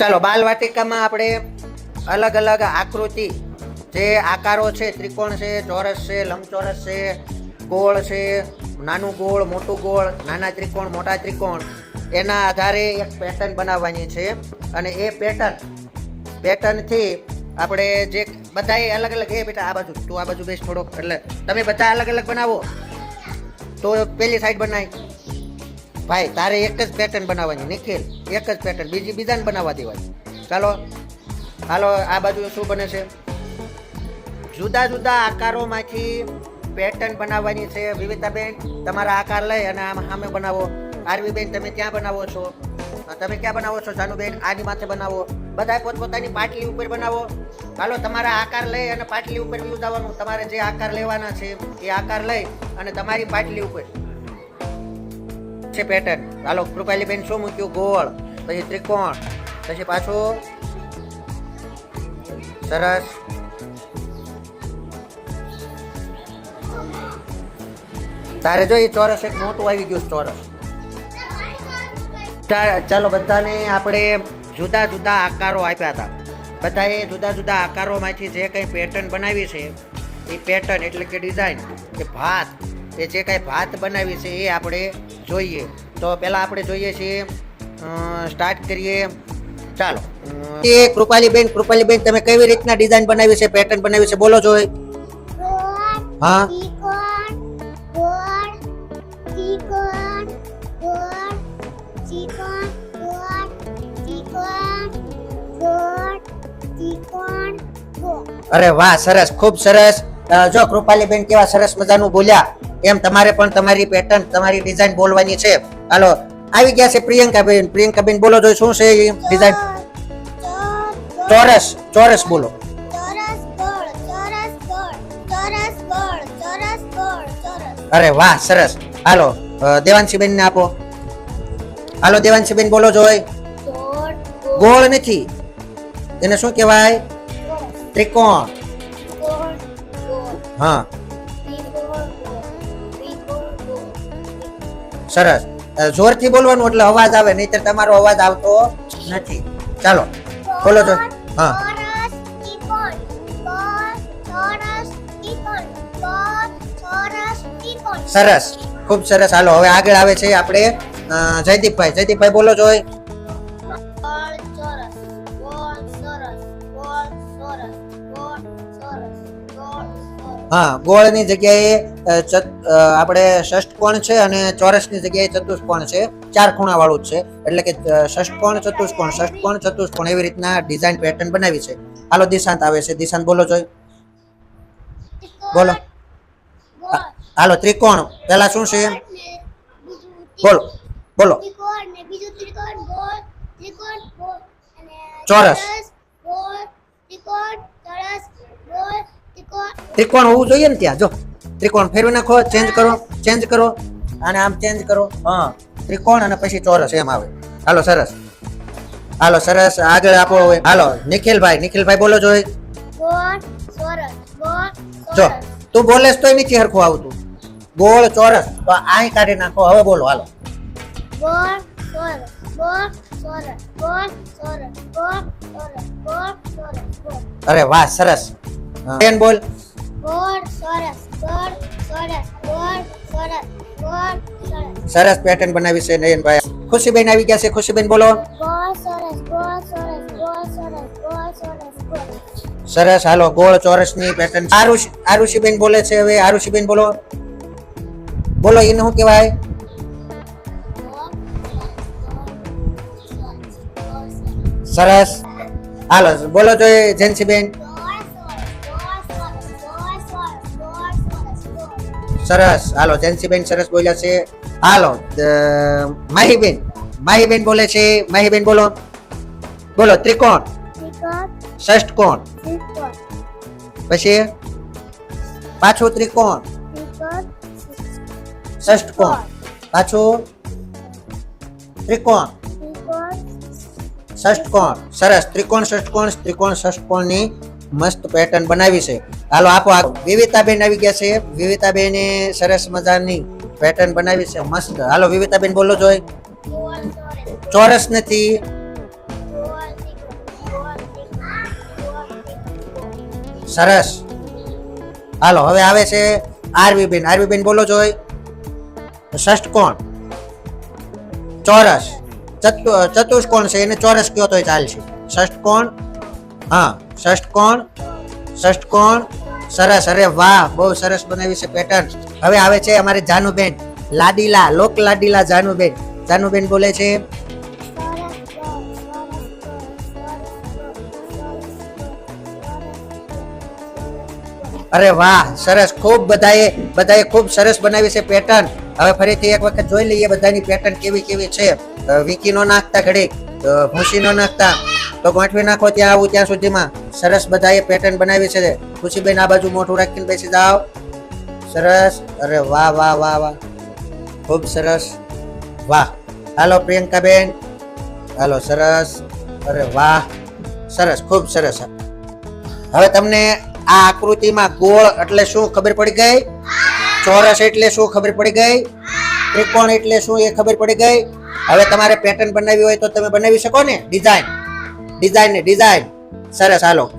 ચાલો બાલ વાટિકામાં આપણે અલગ અલગ આકૃતિ. જે આકારો છે, ત્રિકોણ છે, ચોરસ છે, લંબચોરસ છે, ગોળ છે, નાનું ગોળ, મોટું ગોળ, નાના ત્રિકોણ, મોટા ત્રિકોણ. એના આધારે એક પેટર્ન બનાવવાની છે. અને એ પેટર્ન પેટર્નથી આપણે જે બધાએ અલગ અલગ, એ બેટા આ બાજુ, તું આ બાજુ બેસ થોડોક, એટલે તમે બધા અલગ અલગ બનાવો. તો પેલી સાઈડ બનાવી ભાઈ, તારે એક જ પેટર્ન બનાવવાની, નિખિલ. એક જ પેટર્ન બીજી બીજાને બનાવવા દેવાની. ચાલો, હાલો, આ બાજુ શું બને છે? જુદા જુદા આકારોમાંથી પેટર્ન બનાવવાની છે. વિવિતાબેન, તમારા આકાર લઈ અને આમ સામે બનાવો. આરવીબેન, તમે ક્યાં બનાવો છો? તમે ક્યાં બનાવો છો? જાનુબેન, આની માથે બનાવો. બધા પોતપોતાની પાટલી ઉપર બનાવો. હાલો, તમારા આકાર લઈ અને પાટલી ઉપર જવાનું. તમારે જે આકાર લેવાના છે, એ આકાર લઈ અને તમારી પાટલી ઉપર. છે પેટર્ન હાલો, કૃપાલીબેન શું મૂક્યું? ગોળ. પછી ત્રિકોણ. પછી પાછું સરસ. તારે જો એ ચોરસ એક મોટું આવી ગયું ચોરસ. ચાલો, બધાને આપણે જુદા જુદા આકારો આપ્યા હતા. બધાએ જુદા જુદા આકારોમાંથી જે કંઈ પેટર્ન બનાવી છે, એ પેટર્ન એટલે કે ડિઝાઇન કે ભાત, એ જે કંઈ ભાત બનાવી છે, એ આપણે જોઈએ. તો પહેલાં આપણે જોઈએ છીએ સ્ટાર્ટ કરીએ. ચાલો. એ કૃપાલીબેન કૃપાલીબેન તમે કેવી રીતના ડિઝાઇન બનાવી છે પેટર્ન બનાવી છે બોલો જોઈ. હા. અરે વાહ સરસ ખૂબ સરસ. જો કૃપાલીબેન કેવા સરસ મજાનું બોલ્યા. એમ તમારે પણ તમારી પેટર્ન તમારી ડિઝાઇન બોલવાની છે. હાલો આવી ગયા છે પ્રિયંકાબેન. પ્રિયંકાબેન બોલો જો શું છે ડિઝાઇન ચોરસ ચોરસ બોલો. અરે વાહ સરસ. હાલો દેવાંશીબેન ને આપો. હાલો દેવાંશીબેન બોલો જોય. ગોળ નથી. એને શું કહેવાય? ત્રિકોણ. હા. સરસ. જોરથી બોલવાનું એટલે અવાજ આવે નહીતર તમારો અવાજ આવતો નથી. ચાલો બોલો તો. હા. સરસ. ખૂબ સરસ. હાલો હવે આગળ આવે છે આપણે જયદીપભાઈ. જયદીપભાઈ બોલો જોઈ. હા, ગોળની જગ્યાએ આપણે ષષ્ઠકોણ છે અને ચોરસની જગ્યાએ ચતુષ્કોણ છે? ચાર ખૂણાવાળું જ છે. એટલે કે ષષ્ટકોણ ચતુષ્કોણ ષષ્ટકોણ ચતુષ્કોણ એવી રીતના ડિઝાઇન પેટર્ન બનાવી છે. હાલો, દિશાંત આવે છે. દિશાંત બોલો, જોઈ. બોલો. હાલો, ત્રિકોણ. પહેલા શું છે? બોલો બોલો. ચોરસ. ચોરસ ત્રિકોણ હોવું જોઈએ ને ત્યાં? જો ત્રિકોણ ફેરવી નાખો ચેન્જ કરો ચેન્જ કરો અને આમ ચેન્જ કરો. હા ત્રિકોણ અને પછી ચોરસ એમ આવે. હાલો સરસ. હાલો સરસ. આગળ આપો હવે. હાલો નિખિલભાઈ નિખિલભાઈ બોલો જોઈ. જો તું બોલેસ તોય નથી હરખું આવતું. ગોળ ચોરસ. તો આઈ કાઢી નાખો. હવે બોલો હાલો. અરે વાહ સરસ. બેન બોલ ગોળ ચોરસ ગોળ ચોરસ ગોળ ચોરસ ગોળ ચોરસ સરસ પેટર્ન બનાવી છે નયનભાઈ ખુશીબેન આવી ગયા છે ખુશીબેન બોલો ગોળ ચોરસ ગોળ ચોરસ ગોળ ચોરસ ગોળ ચોરસ ગોળ સરસ હાલો ગોળ ચોરસની પેટર્ન આરુષ આરુષીબેન બોલે છે હવે આરુષીબેન બોલો બોલો એને શું કહેવાય સરસ હાલો બોલો તો જેન્સીબેન સરસ. હાલો, જયંતિબેન સરસ બોલ્યા છે. હાલો માહીબેન. માહીબેન બોલે છે. માહીબેન બોલો. બોલો, ત્રિકોણ. ષષ્ઠકોણ પછી? પાછું ત્રિકોણ. ષષ્ઠકોણ પાછું ત્રિકોણ. ષષ્ઠકોણ સરસ. ત્રિકોણ ષષ્ઠકોણ ત્રિકોણ ષષ્ઠકોણની મસ્ત પેટર્ન બનાવી છે. હાલો, આપો આ વિવિતાબેન આવી ગયા છે. વિવિતાબેને સરસ મજાની પેટર્ન બનાવી છે. મસ્ત. હાલો, વિવિતાબેન, બોલો, જોઈ. ચોરસ નથી. સરસ. હાલો, હવે આવે છે આરવીબેન. આરવીબેન, બોલો, જોઈ. ષષ્ટકોણ ચોરસ. ચતુ, ચતુષ્કોણ છે, એને ચોરસ કયો તો ચાલશે. ષષ્ટકોણ હા ષષ્ટકોણ ષષ્ટકોણ સરસ. અરે વાહ, બહુ સરસ બનાવી છે પેટર્ન. હવે આવે છે અમારે જાનુબેન. લાડીલા, લોક લાડીલા જાનુબેન. જાનુબેન બોલે છે, અરે વાહ, સરસ. ખૂબ બધાએ બધાએ ખૂબ સરસ બનાવી છે પેટર્ન. હવે ફરીથી એક વખત જોઈ લઈએ બધાની પેટર્ન કેવી કેવી છે. વિકી નો નાખતા ઘડીક ભૂસી નો નાખતા. તો ગોઠવી નાખો ત્યાં આવું, ત્યાં સુધીમાં. સરસ બધાએ પેટર્ન બનાવી છે. ખુશીબેન આ બાજુ મોઢું રાખીને બેસી જાઓ. સરસ. અરે વાહ વાહ વાહ વાહ. ખૂબ સરસ. વાહ. હાલો પ્રિયંકાબેન. હાલો, સરસ. અરે વાહ. સરસ, ખૂબ સરસ. હવે તમને આ આકૃતિમાં ગોળ એટલે શું ખબર પડી ગઈ? ચોરસ એટલે શું ખબર પડી ગઈ? ત્રિકોણ એટલે શું એ ખબર પડી ગઈ? હવે તમારે પેટર્ન બનાવી હોય તો તમે બનાવી શકો ને? ડિઝાઇન ડિઝાઇન ને ડિઝાઇન સરસ હાલો.